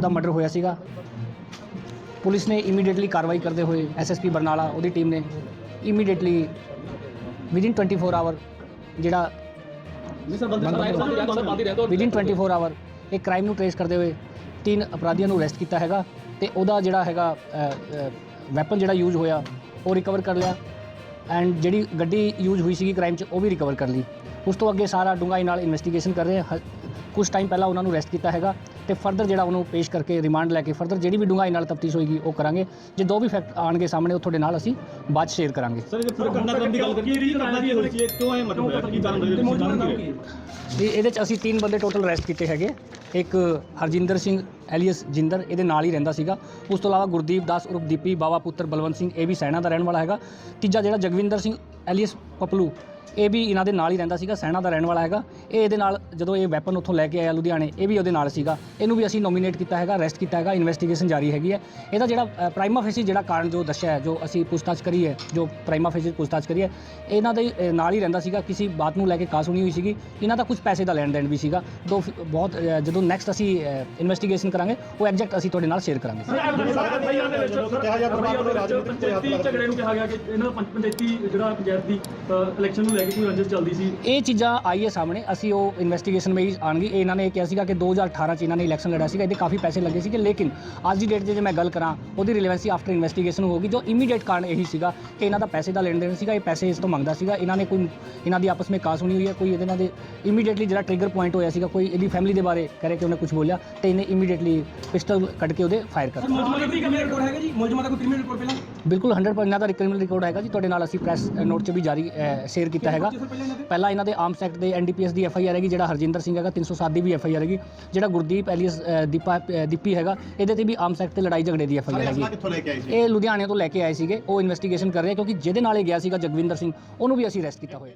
ਉਹਦਾ ਮਰਡਰ ਹੋਇਆ ਸੀਗਾ। ਪੁਲਿਸ ਨੇ ਇਮੀਡੀਏਟਲੀ ਕਾਰਵਾਈ ਕਰਦੇ ਹੋਏ ਐਸਐਸਪੀ ਬਰਨਾਲਾ ਉਹਦੀ ਟੀਮ ਨੇ ਇਮੀਡੀਏਟਲੀ ਵਿਦਿਨ 24 ਆਵਰ ਜਿਹੜਾ ਵਿਦਿਨ 24 ਆਵਰ ਇਹ ਕ੍ਰਾਈਮ ਨੂੰ ਟ੍ਰੇਸ ਕਰਦੇ ਹੋਏ ਤਿੰਨ ਅਪਰਾਧੀਆਂ ਨੂੰ ਅਰੈਸਟ ਕੀਤਾ ਹੈਗਾ ਤੇ ਉਹਦਾ ਜਿਹੜਾ ਹੈਗਾ ਵੈਪਨ ਜਿਹੜਾ ਯੂਜ਼ ਹੋਇਆ ਉਹ ਰਿਕਵਰ ਕਰ ਲਿਆ ਐਂਡ ਜਿਹੜੀ ਗੱਡੀ ਯੂਜ਼ ਹੋਈ ਸੀਗੀ ਕ੍ਰਾਈਮ 'ਚ ਉਹ ਵੀ ਰਿਕਵਰ ਕਰ ਲਈ। ਉਸ ਤੋਂ ਅੱਗੇ ਸਾਰਾ ਡੂੰਘਾਈ ਨਾਲ ਇਨਵੈਸਟੀਗੇਸ਼ਨ ਕਰ ਰਹੇ ਹਾਂ ਕੁਝ ਟਾਈਮ ਪਹਿਲਾਂ ਉਹਨਾਂ ਨੂੰ ਅਰੈਸਟ ਕੀਤਾ ਹੈਗਾ ਤੇ ਫਰਦਰ ਜਿਹੜਾ ਉਹਨੂੰ ਪੇਸ਼ ਕਰਕੇ ਰਿਮਾਂਡ ਲੈ ਕੇ ਫਰਦਰ ਜਿਹੜੀ ਵੀ ਡੂੰਘਾਈ ਨਾਲ ਤਫਤੀਸ਼ ਹੋਏਗੀ ਉਹ ਕਰਾਂਗੇ। ਜੇ ਦੋ ਵੀ ਫੈਕਟ ਆਣਗੇ ਸਾਹਮਣੇ ਉਹ ਤੁਹਾਡੇ ਨਾਲ ਅਸੀਂ ਬਾਅਦ ਸ਼ੇਅਰ ਕਰਾਂਗੇ। ਸਰ ਜੇ ਪੂਰਾ ਘਟਨਾਕ੍ਰਮ ਦੀ ਗੱਲ ਕਰੀਏ ਕੀ ਘਟਨਾ ਕੀ ਹੋਈ ਸੀ ਇਹ ਕਿਉਂ ਇਹ ਮਤਲਬ ਹੋਇਆ? ਕੀ ਕਾਰਨ ਹੋਇਆ? ਜਾਣ ਕੀ ਤੇ ਇਹਦੇ ਚ ਅਸੀਂ ਤਿੰਨ ਬੰਦੇ ਟੋਟਲ ਅਰੈਸਟ ਕੀਤੇ ਹੈਗੇ। ਇੱਕ ਹਰਜਿੰਦਰ ਸਿੰਘ ਐਲੀਅਸ ਜਿੰਦਰ ਇਹਦੇ ਨਾਲ ਹੀ ਰਹਿੰਦਾ ਸੀਗਾ। ਉਸ ਤੋਂ ਇਲਾਵਾ ਗੁਰਦੀਪ ਦਾਸ ਉਰਫ ਦੀਪੀ ਬਾਵਾ ਪੁੱਤਰ ਬਲਵੰਤ ਸਿੰਘ ਇਹ ਵੀ ਸੈਣਾ ਦਾ ਰਹਿਣ ਵਾਲਾ ਹੈਗਾ। ਤੀਜਾ ਜਿਹੜਾ ਜਗਵਿੰਦਰ ਸਿੰਘ ਐਲੀਅਸ ਪਪਲੂ ਇਹ ਵੀ ਇਹਨਾਂ ਦੇ ਨਾਲ ਹੀ ਰਹਿੰਦਾ ਸੀਗਾ ਸੈਣਾ ਦਾ ਰਹਿਣ ਵਾਲਾ ਹੈਗਾ। ਇਹ ਇਹਦੇ ਨਾਲ ਜਦੋਂ ਇਹ ਵੈਪਨ ਉੱਥੋਂ ਲੈ ਕੇ ਆਇਆ ਲੁਧਿਆਣੇ, ਇਹ ਵੀ ਉਹਦੇ ਨਾਲ ਸੀਗਾ। ਇਹਨੂੰ ਵੀ ਅਸੀਂ ਨੋਮੀਨੇਟ ਕੀਤਾ ਹੈਗਾ ਅਰੈਸਟ ਕੀਤਾ ਹੈਗਾ ਇਨਵੈਸਟੀਗੇਸ਼ਨ ਜਾਰੀ ਹੈਗੀ ਹੈ। ਇਹਦਾ ਜਿਹੜਾ ਪ੍ਰਾਈਮਾ ਫੇਸੀ ਜਿਹੜਾ ਕਾਰਨ ਜੋ ਦੱਸਿਆ ਹੈ, ਜੋ ਅਸੀਂ ਪੁੱਛਤਾਛ ਕਰੀ ਹੈ, ਜੋ ਪ੍ਰਾਈਮਾ ਫੇਸੀ ਪੁੱਛਤਾਛ ਕਰੀ ਹੈ, ਇਹਨਾਂ ਦੇ ਨਾਲ ਹੀ ਰਹਿੰਦਾ ਸੀਗਾ। ਕਿਸੇ ਬਾਤ ਨੂੰ ਲੈ ਕੇ ਕਾਸ ਸੁਣੀ ਹੋਈ ਸੀਗੀ। ਇਹਨਾਂ ਦਾ ਕੁਝ ਪੈਸੇ ਦਾ ਲੈਣ ਦੇਣ ਵੀ ਸੀਗਾ। ਦੋ ਬਹੁਤ ਜਦੋਂ ਨੈਕਸਟ ਅਸੀਂ ਇਨਵੈਸਟੀਗੇਸ਼ਨ ਕਰਾਂਗੇ, ਉਹ ਐਗਜ਼ੈਕਟ ਅਸੀਂ ਤੁਹਾਡੇ ਨਾਲ ਸ਼ੇਅਰ ਕਰਾਂਗੇ। ਪੰਚਾਇਤੀ ਝਗੜੇ ਨੂੰ ਕਿਹਾ ਗਿਆ ਕਿ ਇਹਨਾਂ ਦਾ ਪੰਚਾਇਤੀ ਜਿਹੜਾ ਪੰਚਾਇਤ ਦੀ ਇਲੈਕਸ਼ਨ ਨੂੰ ਲੈ ਕੇ ਕੋਈ ਰੰਜਿਸ਼ ਚੱਲਦੀ ਸੀ? ਇਹ ਚੀਜ਼ਾਂ ਆਈਏ ਸਾਹਮਣੇ। ਅਸੀਂ ਉਹ ਇਨਵੈਸਟੀਗੇਸ਼ਨ ਵਿੱਚ ਆਣਗੇ ਇਹ ਇਹਨਾਂ ਨੇ ਕਿਹਾ ਸੀਗਾ ਕਿ 2018 ਚ ਇਹਨਾਂ ਨੇ ਇਲੈਕਸ਼ਨ ਲੜਿਆ ਸੀਗਾ। ਇਹਦੇ ਕਾਫੀ ਪੈਸੇ ਲੱਗੇ ਸੀਗੇ। ਲੇਕਿਨ ਅੱਜ ਦੀ ਡੇਟ 'ਚ ਜੇ ਮੈਂ ਗੱਲ ਕਰਾਂ ਉਹਦੀ ਰਿਲੇਵੈਂਸੀ ਆਫਟਰ ਇਨਵੈਸਟੀਗੇਸ਼ਨ ਹੋਗੀ ਜੋ ਇਮੀਡੀਏਟ ਕਾਰਨ ਇਹੀ ਸੀਗਾ ਕਿ ਇਹਨਾਂ ਦਾ ਪੈਸੇ ਦਾ ਲੈਣ ਦੇਣ ਸੀਗਾ। ਇਹ ਪੈਸੇ ਇਸ ਤੋਂ ਮੰਗਦਾ ਸੀਗਾ। ਇਹਨਾਂ ਨੇ ਕੋਈ ਇਹਨਾਂ ਦੀ ਆਪਸ ਵਿੱਚ ਕਾਸ ਹੋਣੀ ਹੋਈ ਹੈ। ਕੋਈ ਇਹਦੇ ਨਾਲ ਦੇ ਇਮੀਡੀਏਟਲੀ ਜਿਹੜਾ ਟ੍ਰਿਗਰ ਪੁਆਇੰਟ ਹੋਇਆ ਸੀਗਾ ਕੋਈ ਇਹਦੀ ਫੈਮਿਲੀ ਦੇ ਬਾਰੇ ਕਰੇ ਕਿ ਉਹਨੇ ਕੁਝ ਬੋਲਿਆ ਤੇ ਇਹਨੇ ਇਮੀਡੀਏਟਲੀ ਪਿਸਟਲ ਕੱਢ ਕੇ ਉਹਦੇ ਫਾਇਰ ਕਰ ਦਿੱਤਾ ਮੁਲਜ਼ਮਾਂ ਦਾ ਕੋਈ ਕ੍ਰਿਮੀਨਲ ਰਿਕਾਰਡ ਹੈਗਾ ਜੀ? ਮੁਲਜ਼ਮਾਂ ਦਾ ਕੋਈ ਕ੍ਰਿਮੀਨਲ ਰਿਕਾਰਡ ਪਹਿਲਾਂ? 'ਬਿਲਕੁਲ 100% ਇਹਨਾਂ ਦਾ ਕ੍ਰਿਮੀਨਲ ਰਿਕਾਰਡ ਹੈਗਾ ਜੀ। ਤੁਹਾਡੇ ਨਾਲ ਅਸੀਂ ਪ੍ਰੈਸ ਨੋਟ 'ਚ ਵੀ ਜਾਰੀ ਸ਼ੇਅਰ ਕੀਤਾ ਹੈਗਾ। ਪਹਿਲਾਂ ਇਹਨਾਂ ਦੇ? ਆਰਮਸ ਐਕਟ ਦੇ ਐਨਡੀਪੀਐਸ ਦੀ ਐਫਆਈਆਰ ਹੈਗੀ ਜਿਹੜਾ ਹਰਜਿੰਦਰ ਸਿੰਘ ਹੈਗਾ 307 ਦੀ ਵੀ ਐਫਆਈਆਰ ਹੈਗੀ ਜਿਹੜਾ ਗੁਰਦੀਪ ਐਲੀਅਸ ਦੀਪਾ ਦੀਪੀ ਹੈਗਾ ਇਹਦੇ ਤੇ ਵੀ ਆਰਮਸ ਐਕਟ ਤੇ ਲੜਾਈ ਝਗੜੇ ਦੀ ਐਫਆਈਆਰ ਹੈਗੀ। ਇਹ ਲੁਧਿਆਣੇ ਤੋਂ ਲੈ ਕੇ ਆਏ ਸੀਗੇ ਉਹ ਇਨਵੈਸਟੀਗੇਸ਼ਨ ਕਰ ਰਹੇ ਕਿਉਂਕਿ ਜਿਹਦੇ ਨਾਲ ਇਹ ਗਿਆ ਸੀਗਾ ਜਗਵਿੰਦਰ ਸਿੰਘ ਉਹਨੂੰ ਵੀ ਅਸੀਂ ਅਰੈਸਟ ਕੀਤਾ ਹੋਇਆ।